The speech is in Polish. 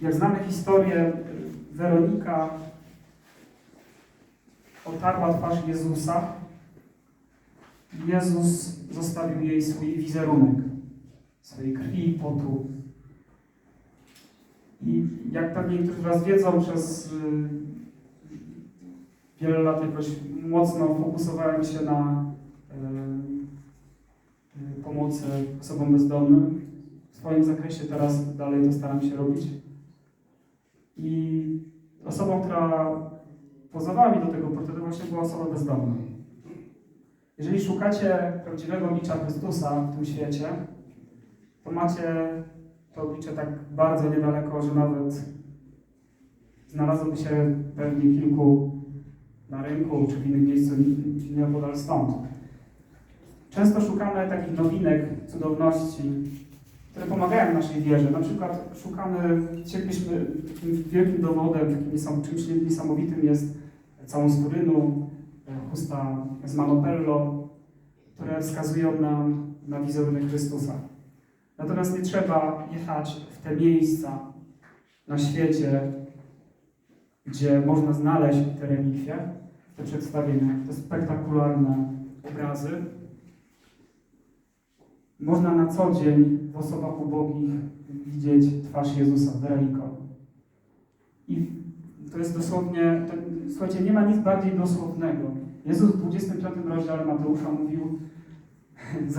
Jak znamy historię, Weronika otarła twarz Jezusa. Jezus zostawił jej swój wizerunek, swojej krwi i potu. I jak pewnie niektórzy z Was wiedzą, przez y, wiele lat jakoś mocno fokusowałem się na y, y, pomocy osobom bezdomnym. W swoim zakresie teraz dalej to staram się robić. I osobą, która pozwała mi do tego portretu właśnie była osoba bezdomna. Jeżeli szukacie prawdziwego oblicza Chrystusa w tym świecie, to macie to oblicze tak bardzo niedaleko, że nawet znalazłoby się pewnie kilku na rynku czy w innym miejscu nieopodal stąd. Często szukamy takich nowinek, cudowności, które pomagają naszej wierze. Na przykład szukamy, chcielibyśmy, takim wielkim dowodem, takim czymś niesamowitym jest całą z Turynu, e, chusta z Manopello, które wskazują nam na wizerunek Chrystusa. Natomiast nie trzeba jechać w te miejsca na świecie, gdzie można znaleźć te relikwie, te przedstawienia, te spektakularne obrazy. Można na co dzień w osobach ubogich widzieć twarz Jezusa, Veliko. I to jest dosłownie, to, słuchajcie, nie ma nic bardziej dosłownego. Jezus w 25 rozdziale Mateusza mówił,